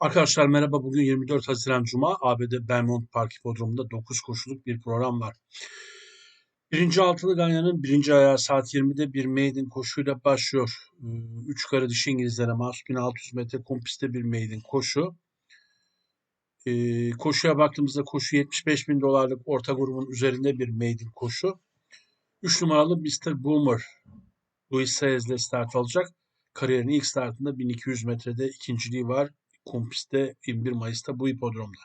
Arkadaşlar merhaba. Bugün 24 Haziran Cuma. ABD Belmont Park Hipodromu'nda 9 koşuluk bir program var. Birinci altılı Ganyan'ın birinci ayağı saat 20'de bir maiden koşuyla başlıyor. 3 karı dişi İngilizlere mahsus 1600 metre kum pistte bir maiden koşu. Ee, koşuya baktığımızda koşu 75 bin dolarlık orta grubun üzerinde bir maiden koşu. 3 numaralı Mr. Boomer Luis Saez'le start alacak. Kariyerin ilk startında 1200 metrede ikinciliği var. Kumpis'te 21 Mayıs'ta bu hipodromda.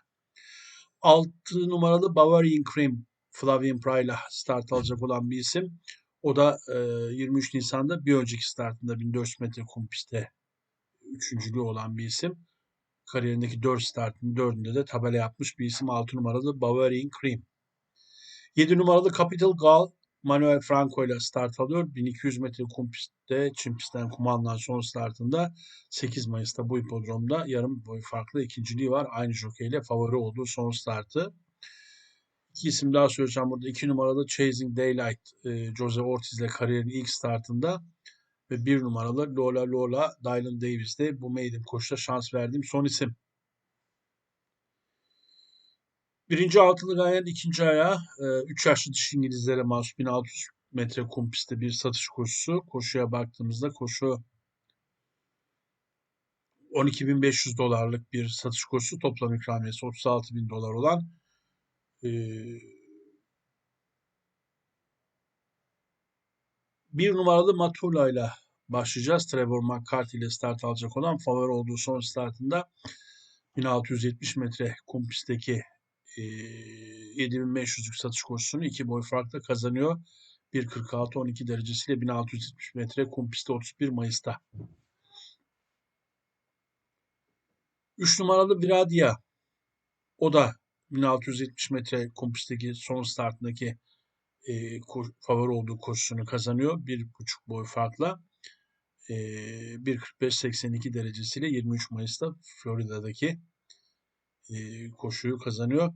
6 numaralı Bavarian Cream Flavian Pry'la start alacak olan bir isim. O da e, 23 Nisan'da bir önceki startında 1400 metre kumpis'te üçüncülüğü olan bir isim. Kariyerindeki 4 startın 4'ünde de tabela yapmış bir isim 6 numaralı Bavarian Cream. 7 numaralı Capital Gal Manuel Franco ile start alıyor. 1200 metre kum pistte, Çin pistten kumandan son startında 8 Mayıs'ta bu hipodromda yarım boy farklı ikinciliği var. Aynı jokeyle favori olduğu son startı. İki isim daha söyleyeceğim burada. 2 numaralı Chasing Daylight e, Jose Ortiz ile kariyerin ilk startında ve bir numaralı Lola Lola Dylan Davis de bu maiden koşuda şans verdiğim son isim. Birinci altılı Ganyan ikinci ayağı 3 yaşlı dişi İngilizlere mahsus 1600 metre kum pistte bir satış koşusu. Koşuya baktığımızda koşu 12.500 dolarlık bir satış koşusu. Toplam ikramiyesi 36.000 dolar olan e, bir numaralı Matula ile başlayacağız. Trevor McCarthy ile start alacak olan favori olduğu son startında 1670 metre kum pistteki 7500'lük satış koşusunu iki boy farkla kazanıyor. 1.46-12 derecesiyle 1670 metre kum pistte 31 Mayıs'ta. 3 numaralı Viradia. O da 1670 metre kum pistteki son startındaki e, favori olduğu koşusunu kazanıyor. 1.5 boy farkla. E, 1.45-82 derecesiyle 23 Mayıs'ta Florida'daki e, koşuyu kazanıyor.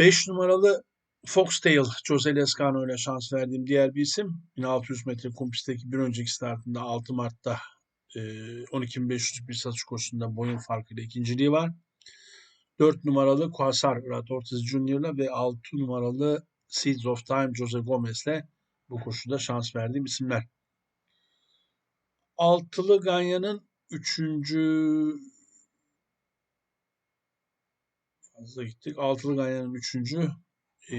5 numaralı Foxtail, Jose Lescano ile şans verdiğim diğer bir isim. 1600 metre kum pistteki bir önceki startında 6 Mart'ta e, 12.500 bir satış koşusunda boyun farkıyla ikinciliği var. 4 numaralı Quasar Rat Ortiz Jr. ve 6 numaralı Seeds of Time Jose Gomez ile bu koşuda şans verdiğim isimler. Altılı Ganya'nın 3 fazla gittik. Altılı Ganyan'ın üçüncü e,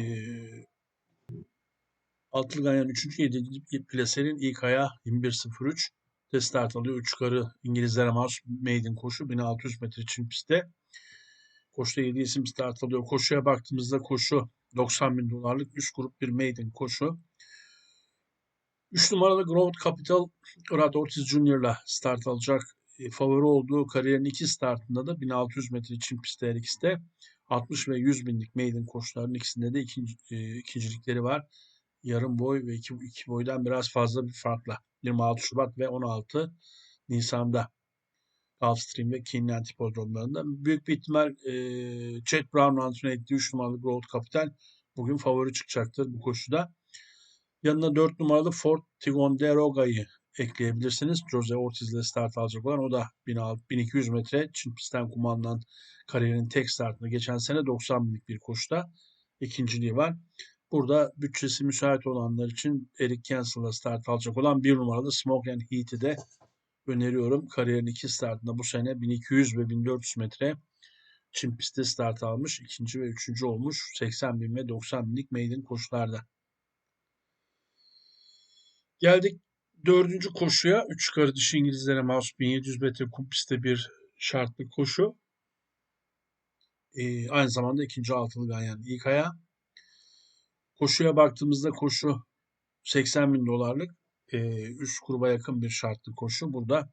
Altılı Ganyan'ın üçüncü yedinci plasenin ilk ayağı 21.03 de start alıyor. Üç karı İngilizlere mahsus maiden koşu 1600 metre için pistte. Koşuda 7 isim start alıyor. Koşuya baktığımızda koşu 90 bin dolarlık üst grup bir maiden koşu. 3 numaralı Growth Capital Rad Ortiz Jr. start alacak. E, favori olduğu kariyerin iki startında da 1600 metre için pistte her ikisi de 60 ve 100 binlik maiden koşuların ikisinde de ikinci, e, ikincilikleri var. Yarım boy ve iki, iki boydan biraz fazla bir farkla. 26 Şubat ve 16 Nisan'da Gulfstream ve Keeneland hipodromlarında. Büyük bir ihtimal e, Chet Brown antrenör ettiği 3 numaralı Gold Capital bugün favori çıkacaktır bu koşuda. Yanına 4 numaralı Ford Ticonderoga'yı ekleyebilirsiniz. Jose Ortiz ile start alacak olan o da 1200 metre Çin pistten kumandan kariyerinin tek startında geçen sene 90 binlik bir koşuda ikinciliği var. Burada bütçesi müsait olanlar için Eric Cancel'la start alacak olan bir numaralı Smoke and Heat'i de öneriyorum. Kariyerin iki startında bu sene 1200 ve 1400 metre Çin pistte start almış. ikinci ve üçüncü olmuş. 80 bin ve 90 binlik maiden koşularda. Geldik dördüncü koşuya. Üç yukarı dışı İngilizlere mahsus 1700 metre kum pistte bir şartlı koşu. Ee, aynı zamanda ikinci altılı ganyan ilk ayağı. Koşuya baktığımızda koşu 80 bin dolarlık e, üst gruba yakın bir şartlı koşu. Burada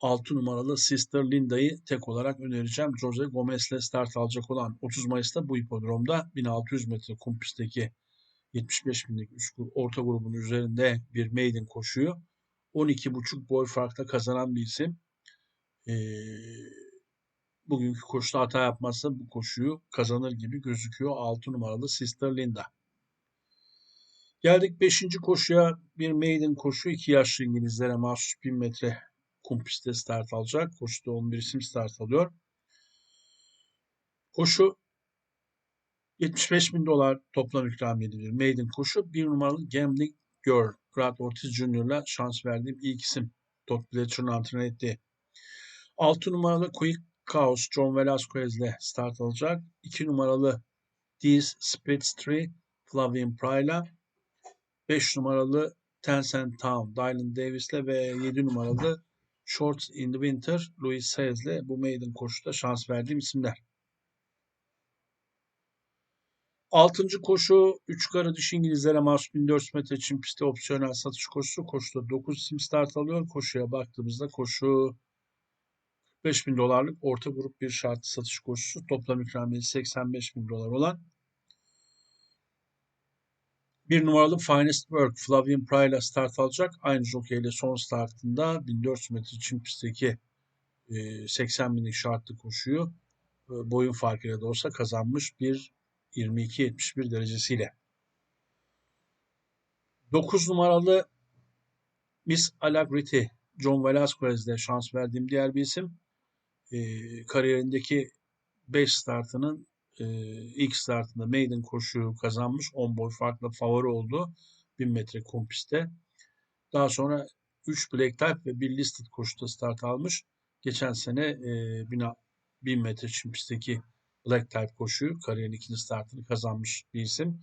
6 numaralı Sister Linda'yı tek olarak önereceğim. Jose Gomez ile start alacak olan 30 Mayıs'ta bu hipodromda 1600 metre kum pistteki 75 binlik üst orta grubun üzerinde bir maiden koşuyu 12,5 boy farkla kazanan bir isim. Ee, bugünkü koşuda hata yapmazsa bu koşuyu kazanır gibi gözüküyor 6 numaralı Sister Linda. Geldik 5. koşuya bir maiden koşu 2 yaşlı İngilizlere mahsus 1000 metre kum pistte start alacak. Koşuda 11 isim start alıyor. Koşu 75 bin dolar toplam ikram ediliyor. Maiden koşu. Bir numaralı Gambling Girl. Brad Ortiz Jr.'la şans verdiğim ilk isim. Todd Pletcher'ın antrenör ettiği. 6 numaralı Quick Chaos John Velasquez'le start alacak. 2 numaralı These Spirits Tree Flavian Pry'la 5 numaralı Tencent Town Dylan Davis'le ve 7 numaralı Shorts in the Winter Louis Sayes'le bu maiden koşuda şans verdiğim isimler. Altıncı koşu 3 karı dişi İngilizlere mahsus 1400 metre çim pisti opsiyonel satış koşusu. Koşuda 9 isim start alıyor. Koşuya baktığımızda koşu 45 bin dolarlık orta grup bir şartlı satış koşusu. Toplam ikramiyeti 85 bin dolar olan bir numaralı Finest Work Flavian Pryla start alacak. Aynı jokeyle son startında 1400 metre çim pistteki 80 binlik şartlı koşuyu boyun farkıyla da olsa kazanmış bir 22-71 derecesiyle. 9 numaralı Miss Alagrity John Velasquez'de şans verdiğim diğer bir isim. E, kariyerindeki 5 startının e, ilk startında maiden koşuyu kazanmış. 10 boy farklı favori oldu. 1000 metre kum pistte. Daha sonra 3 Black Type ve bir Listed koşuda start almış. Geçen sene e, 1000 metre çim pistteki Black Type koşuyu kariyerin ikinci startını kazanmış bir isim.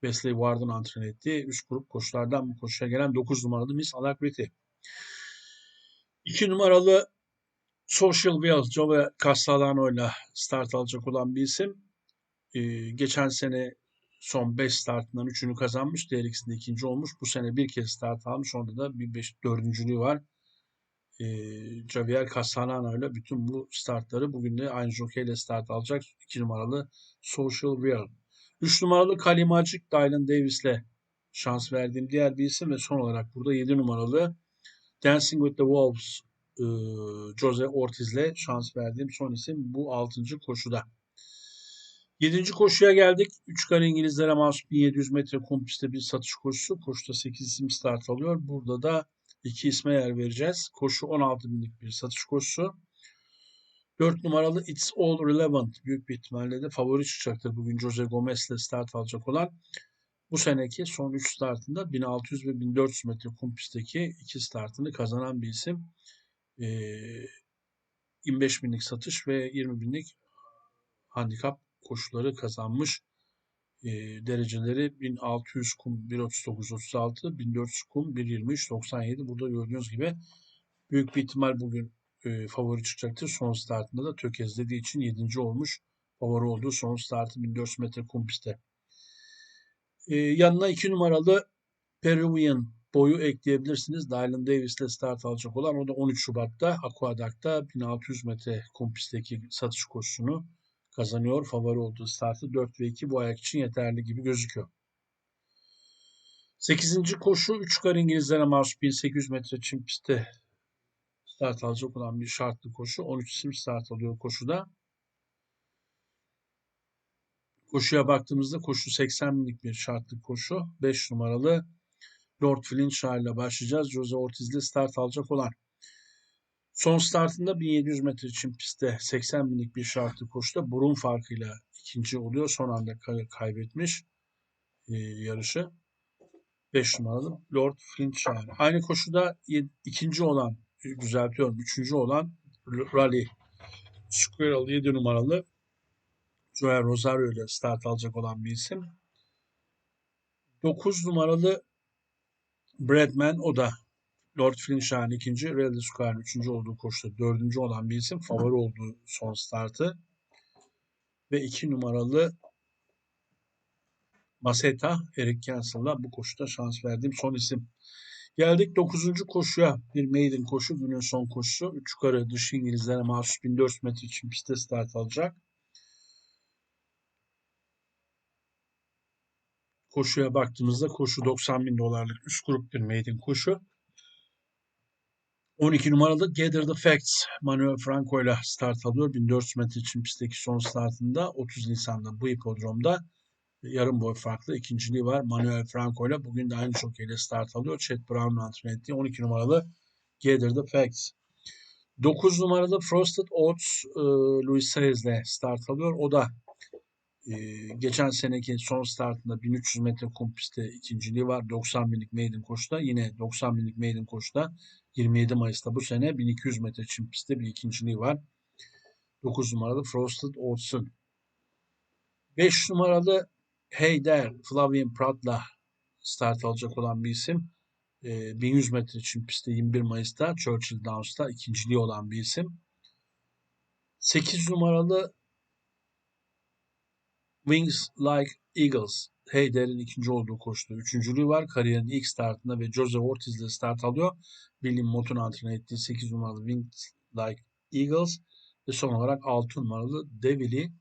Wesley Ward'ın antren ettiği üst grup koşulardan bu koşuya gelen 9 numaralı Miss Alacrity. 2 numaralı Social Wheels Joe Castellano ile start alacak olan bir isim. Ee, geçen sene son 5 startından 3'ünü kazanmış. Diğer ikisinde ikinci olmuş. Bu sene bir kez start almış. Onda da bir beş, dördüncülüğü var e, Javier Castellano ile bütün bu startları bugün de aynı jockey ile start alacak. 2 numaralı Social Real. 3 numaralı Kalimacik Dylan Davis ile şans verdiğim diğer bir isim ve son olarak burada 7 numaralı Dancing with the Wolves e, Jose Ortiz ile şans verdiğim son isim bu 6. koşuda. 7. koşuya geldik. 3 kare İngilizlere mahsus 1700 metre kum bir satış koşusu. Koşuda 8 isim start alıyor. Burada da iki isme yer vereceğiz. Koşu 16 binlik bir satış koşusu. 4 numaralı It's All Relevant büyük bir ihtimalle de favori çıkacaktır. Bugün Jose Gomez ile start alacak olan. Bu seneki son 3 startında 1600 ve 1400 metre kum pistteki iki startını kazanan bir isim. Ee, 25 binlik satış ve 20 binlik handikap koşuları kazanmış e, dereceleri 1600 kum 1.39 36, 1400 kum 1.23 97. Burada gördüğünüz gibi büyük bir ihtimal bugün e, favori çıkacaktır. Son startında da tökezlediği için 7. olmuş. Favori olduğu son startı 1400 metre kum pistte. E, yanına 2 numaralı Peruvian boyu ekleyebilirsiniz. Dylan Davis ile start alacak olan o da 13 Şubat'ta Aquadac'ta 1600 metre kum pistteki satış koşusunu kazanıyor. Favori olduğu startı 4 ve 2 bu ayak için yeterli gibi gözüküyor. 8. koşu 3 kar İngilizlere mahsus 1800 metre çim pistte start alacak olan bir şartlı koşu. 13 isim start alıyor koşuda. Koşuya baktığımızda koşu 80 binlik bir şartlı koşu. 5 numaralı Lord Flintshire ile başlayacağız. Jose Ortiz ile start alacak olan. Son startında 1700 metre için pistte 80 binlik bir şartlı koşuda burun farkıyla ikinci oluyor. Son anda kaybetmiş e, yarışı. 5 numaralı Lord Flintshire. Aynı koşuda ikinci olan, düzeltiyorum, üçüncü olan Rally Squirrel 7 numaralı Joel Rosario ile start alacak olan bir isim. 9 numaralı Bradman o da Lord Flintshire ikinci, Rally Square üçüncü olduğu koşuda dördüncü olan bir isim. Favori olduğu son startı. Ve iki numaralı Maseta, Eric Cancel'la bu koşuda şans verdiğim son isim. Geldik 9. koşuya. Bir maiden koşu. Günün son koşusu. 3 yukarı dış İngilizlere mahsus 1400 metre için pistte start alacak. Koşuya baktığımızda koşu 90 bin dolarlık üst grup bir maiden koşu. 12 numaralı Gather the Facts Manuel Franco ile start alıyor. 1400 metre için pistteki son startında 30 Nisan'da bu hipodromda yarım boy farklı ikinciliği var Manuel Franco ile. Bugün de aynı şokeyle start alıyor. Chet Brown'un antrenör ettiği 12 numaralı Gather the Facts. 9 numaralı Frosted Oats e, Louis Sayres'le start alıyor. O da e, geçen seneki son startında 1300 metre kum pistte ikinciliği var. 90 binlik maiden koşuda. Yine 90 binlik maiden koşuda 27 Mayıs'ta bu sene 1200 metre çim pistte bir ikinciliği var. 9 numaralı Frosted Oats'ın. 5 numaralı Hey There Flavien Prat'la start alacak olan bir isim. E, 1100 metre çim pistte 21 Mayıs'ta Churchill Downs'ta ikinciliği olan bir isim. 8 numaralı Wings Like Eagles. Heyder'in ikinci olduğu koşuda üçüncülüğü var. Kariyerin ilk startında ve Jose Ortiz ile start alıyor. William Mott'un antrenör ettiği 8 numaralı Wings Like Eagles ve son olarak 6 numaralı Devil'i.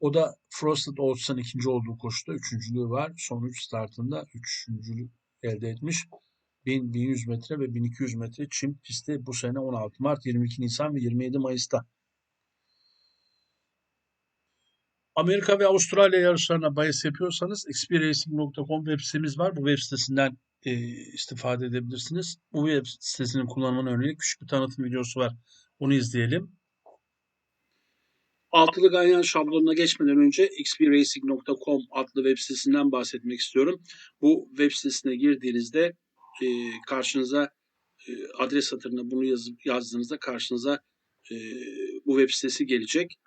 O da Frosted Oats'ın ikinci olduğu koşuda üçüncülüğü var. Son 3 startında üçüncülük elde etmiş. 1000, 1100 metre ve 1200 metre çim pisti bu sene 16 Mart, 22 Nisan ve 27 Mayıs'ta. Amerika ve Avustralya yarışlarına bahis yapıyorsanız xpracing.com web sitemiz var. Bu web sitesinden e, istifade edebilirsiniz. Bu web sitesinin kullanımına yönelik küçük bir tanıtım videosu var. Onu izleyelim. Altılı ganyan şablonuna geçmeden önce xpracing.com adlı web sitesinden bahsetmek istiyorum. Bu web sitesine girdiğinizde e, karşınıza e, adres satırına bunu yazıp yazdığınızda karşınıza e, bu web sitesi gelecek.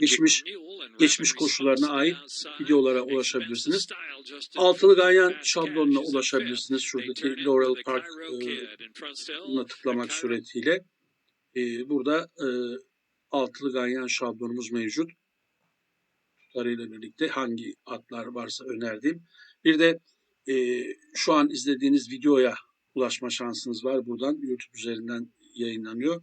Geçmiş- geçmiş koşularına ait videolara ulaşabilirsiniz. Altılı ganyan şablonuna ulaşabilirsiniz. Şuradaki Laurel the Park Cairo Kid in front still. buna tıklamak suretiyle burada altılı ganyan şablonumuz mevcut. Tutarıyla birlikte hangi atlar varsa önerdiğim. Bir de şu an izlediğiniz videoya ulaşma şansınız var. Buradan YouTube üzerinden yayınlanıyor.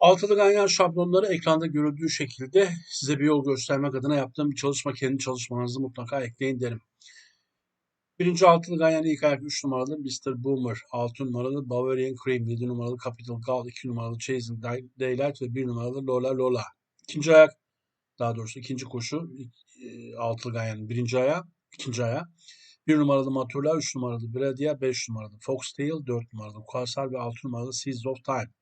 Altılı ganyan şablonları ekranda görüldüğü şekilde size bir yol göstermek adına yaptığım bir çalışma kendi çalışmanızı mutlaka ekleyin derim. Birinci altılı Ganyan ilk ayak 3 numaralı Mr. Boomer, 6 numaralı Bavarian Cream, 7 numaralı Capital Gal, 2 numaralı Chasing Day- Daylight ve 1 numaralı Lola Lola. İkinci ayak, daha doğrusu ikinci koşu e, altılı Ganyan'ın birinci ayağı, ikinci ayağı. 1 numaralı Matula, 3 numaralı Bradia, 5 numaralı Foxtail, 4 numaralı Quasar ve 6 numaralı Seas of Time.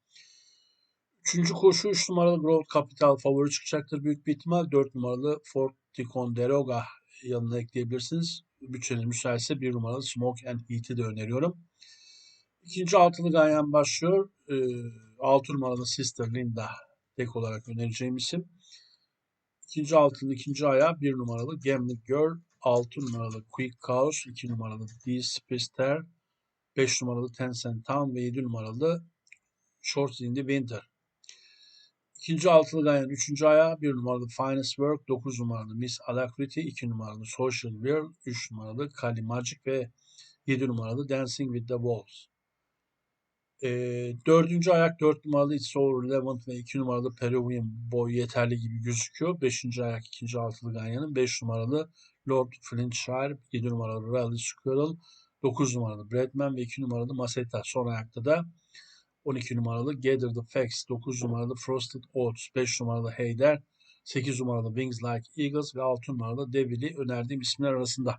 Üçüncü koşu 3 numaralı Growth Capital favori çıkacaktır büyük bir ihtimal. 4 numaralı Fort Ticonderoga yanına ekleyebilirsiniz. Bütçeniz müsaitse 1 numaralı Smoke and Heat'i de öneriyorum. İkinci altılı ganyan başlıyor. Ee, 6 numaralı Sister Linda tek olarak önereceğim isim. İkinci altının ikinci ayağı 1 numaralı Gambling Girl, 6 numaralı Quick Chaos, 2 numaralı D Spister, 5 numaralı Tencent Town ve 7 numaralı Shorts in the Winter. İkinci altılı ganyan üçüncü ayağı 1 numaralı Finest Work, 9 numaralı Miss Alacrity, 2 numaralı Social World, 3 numaralı Kali Magic ve 7 numaralı Dancing with the Wolves. Ee, dördüncü ayak 4 numaralı It's Over Levant ve 2 numaralı Peruvian Boy yeterli gibi gözüküyor. Beşinci ayak ikinci altılı ganyanın 5 numaralı Lord Flintshire, 7 numaralı Rally Squirrel, 9 numaralı Bradman ve 2 numaralı Maseta. Son ayakta da 12 numaralı Gather the Facts, 9 numaralı Frosted Oats, 5 numaralı Heyder, 8 numaralı Wings Like Eagles ve 6 numaralı Devil'i önerdiğim isimler arasında.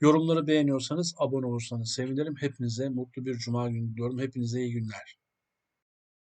Yorumları beğeniyorsanız abone olursanız sevinirim. Hepinize mutlu bir cuma günü diliyorum. Hepinize iyi günler.